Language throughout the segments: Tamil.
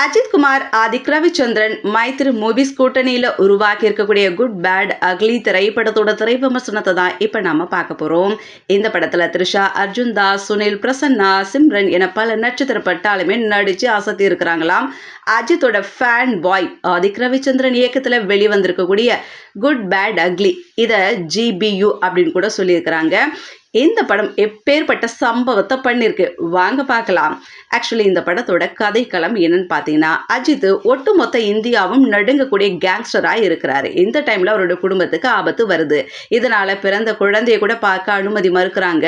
அஜித் குமார் ஆதிக் ரவிச்சந்திரன் மைத்ரி மூவிஸ் கூட்டணியில் உருவாக்கி இருக்கக்கூடிய குட் பேட் அக்லி திரைப்படத்தோட திரை விமர்சனத்தை தான் இப்போ நாம பார்க்க போகிறோம் இந்த படத்தில் த்ரிஷா அர்ஜுன் தாஸ் சுனில் பிரசன்னா சிம்ரன் என பல நட்சத்திர பட்டாலுமே நடித்து அசத்தி இருக்கிறாங்களாம். அஜித்தோட ஃபேன் பாய் ஆதிக் ரவிச்சந்திரன் இயக்கத்தில் வெளிவந்திருக்கக்கூடிய குட் பேட் அக்லி இதை ஜிபியு அப்படின்னு கூட சொல்லியிருக்கிறாங்க. இந்த படம் எப்பேற்பட்ட சம்பவத்தை பண்ணியிருக்கு வாங்க பார்க்கலாம். ஆக்சுவலி இந்த படத்தோட கதைக்களம் என்னன்னு பார்த்தீங்கன்னா அஜித் ஒட்டுமொத்த இந்தியாவும் நடுங்கக்கூடிய கேங்ஸ்டராக இருக்கிறாரு. இந்த டைமில் அவரோட குடும்பத்துக்கு ஆபத்து வருது. இதனால பிறந்த குழந்தைய கூட பார்க்க அனுமதி மறுக்கிறாங்க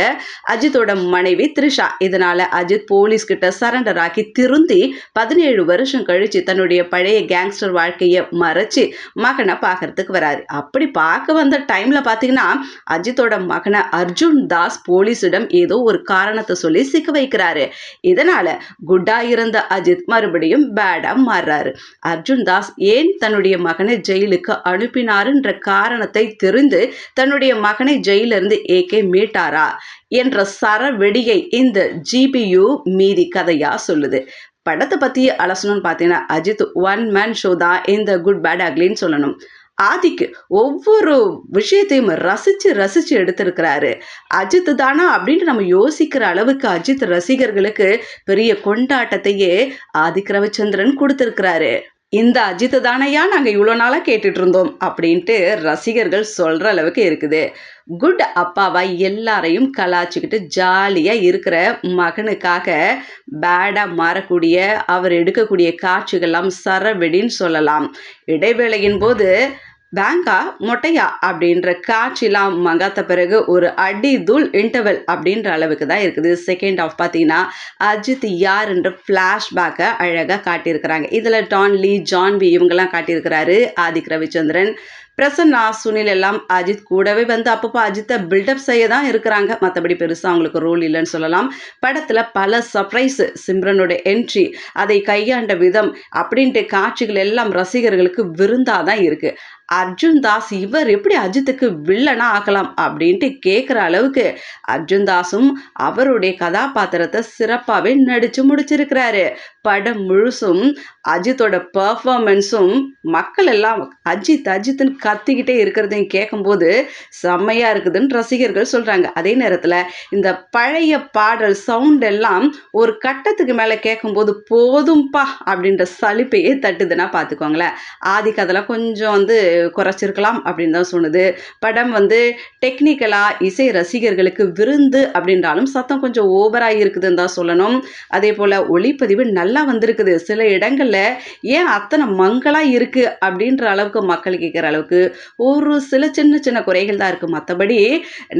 அஜித்தோட மனைவி த்ரிஷா. இதனால அஜித் போலீஸ் கிட்ட சரண்டர் ஆக்கி திருந்தி பதினேழு வருஷம் கழிச்சு தன்னுடைய பழைய கேங்ஸ்டர் வாழ்க்கையை மறைச்சு மகனை பார்க்கறதுக்கு வராரு. அப்படி பார்க்க வந்த டைம்ல பார்த்தீங்கன்னா அஜித்தோட மகனை அர்ஜுன் தாஸ் போலீஸிடம் ஏதோ ஒரு காரணத்தை சொல்லி சிக்க வைக்கிறாரு. இதனால குட்டா இருந்த அஜித் மறுபடியும் பேடா மாறுறாரு. அர்ஜுன் தாஸ் ஏன் தன்னுடைய மகனை ஜெயிலுக்கு அனுப்பினாருன்ற காரணத்தை தெரிந்து தன்னுடைய மகனை ஜெயிலிருந்து ஏகே மீட்டாரா என்ற சரவெடியை இந்த ஜிபியு மீதி கதையா சொல்லுது. படத்தை பற்றி அலசணும்னு பார்த்தீங்கன்னா அஜித் ஒன் மேன் ஷோ தான் இந்த குட் பேட் அக்லின்னு சொல்லணும். ஆதிக்கு ஒவ்வொரு விஷயத்தையும் ரசித்து ரசித்து எடுத்திருக்கிறாரு. அஜித் தானா? அப்படின்ட்டு நம்ம யோசிக்கிற அளவுக்கு அஜித் ரசிகர்களுக்கு பெரிய கொண்டாட்டத்தையே ஆதிக் ரவிச்சந்திரன் கொடுத்துருக்கிறாரு. இந்த அஜித் தானையா நாங்கள் இவ்வளோ நாளாக கேட்டுட்டு இருந்தோம் அப்படின்ட்டு ரசிகர்கள் சொல்கிற அளவுக்கு இருக்குது. குட் அப்பாவா? எல்லாரையும் கலாச்சிக்கிட்டு ஜாலியாக இருக்கிற மகனுக்காக பேடாக மாறக்கூடிய அவர் எடுக்கக்கூடிய காட்சிகள்லாம் சரவெடின்னு சொல்லலாம். இடைவேளையின் போது பேங்கா மொட்டையா அப்படின்ற காட்சிலாம் மங்காத்த பிறகு ஒரு அடி தூள் இன்டர்வல் அப்படின்ற அளவுக்கு தான் இருக்குது. செகண்ட் ஆஃப் பார்த்தீங்கன்னா அஜித் யார் என்ற ஃப்ளாஷ்பேக்கை அழகாக காட்டியிருக்கிறாங்க. இதில் டான்லி ஜான்வி இவங்கெல்லாம் காட்டியிருக்கிறாரு. ஆதிக் ரவிச்சந்திரன் பிரசன்னா சுனில் எல்லாம் அஜித் கூடவே வந்து அப்பப்போ அஜித்தை பில்டப் செய்ய தான் இருக்கிறாங்க. மற்றபடி பெருசாக அவங்களுக்கு ரோல் இல்லைன்னு சொல்லலாம். படத்தில் பல சர்ப்ரைஸ் சிம்ரனோட என்ட்ரி அதை கையாண்ட விதம் அப்படின்ட்டு காட்சிகள் எல்லாம் ரசிகர்களுக்கு விருந்தாக தான் இருக்குது அர்ஜுன் தாஸ் இவர் எப்படி அஜித்துக்கு வில்லனா ஆக்கலாம் அப்படின்ட்டு கேட்குற அளவுக்கு அர்ஜுன் தாஸும் அவருடைய கதாபாத்திரத்தை சிறப்பாகவே நடித்து முடிச்சிருக்கிறாரு. படம் முழுசும் அஜித்தோட பர்ஃபார்மன்ஸும் மக்கள் எல்லாம் அஜித் அஜித்னு கத்திக்கிட்டே இருக்கிறதையும் கேட்கும்போது செம்மையாக இருக்குதுன்னு ரசிகர்கள் சொல்கிறாங்க அதே நேரத்தில் இந்த பழைய பாடல் சவுண்ட் எல்லாம் ஒரு கட்டத்துக்கு மேலே கேட்கும்போது போதும்பா அப்படின்ற சலிப்பையே தட்டுதுன்னா பார்த்துக்கோங்களேன் ஆதிக்கு அதெல்லாம் கொஞ்சம் வந்து குறைச்சிருக்கலாம் அப்படின்னு தான் சொன்னது. படம் வந்து டெக்னிக்கலாக இசை ரசிகர்களுக்கு விருந்து அப்படின்றாலும் சத்தம் கொஞ்சம் ஓவராக இருக்குதுன்னு தான் சொல்லணும். அதே போல் ஒளிப்பதிவு நல்ல வந்திருக்குது. சில இடங்களில் ஏன் அத்தனை மங்களாக இருக்குது அப்படின்ற அளவுக்கு மக்கள் கேட்குற அளவுக்கு ஒரு சில சின்ன சின்ன குறைகள் தான் இருக்குது மற்றபடி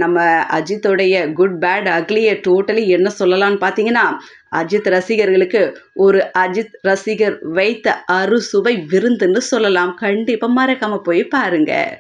நம்ம அஜித்தோடைய குட் பேட் அக்லியை டோட்டலி என்ன சொல்லலான்னு பார்த்தீங்கன்னா அஜித் ரசிகர்களுக்கு ஒரு அஜித் ரசிகர் வைத்த அறுசுவை விருந்துன்னு சொல்லலாம். கண்டிப்பாக மறக்காமல் போய் பாருங்கள்